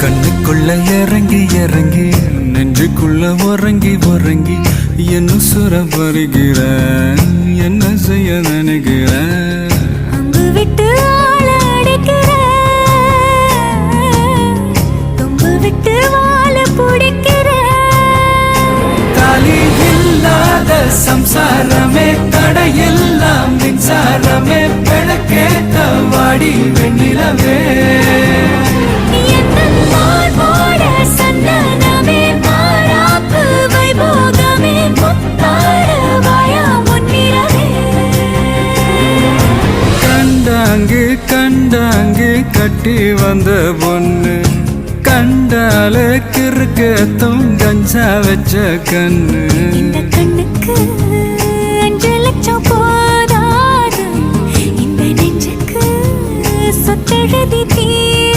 கண்ணுக்குள்ள இறங்கி இறங்கி நெஞ்சுக்குள்ள உறங்கி உறங்கி என்ன சுர வருகிற என்ன செய்ய நினைக்கிற? சம்சாரமே தடையெல்லாம் மின்சாரமே பிழக்கேத்த வாடி வெண்ணிலவே. கட்டி வந்த பொண்ணு. கண்டால கிறுக்கத்தும் கஞ்சா வச்ச கண்ணு. இந்த கண்ணுக்கு அஞ்சு லட்சம் போதாது. இந்த நெஞ்சுக்கு சொத்தெழுதி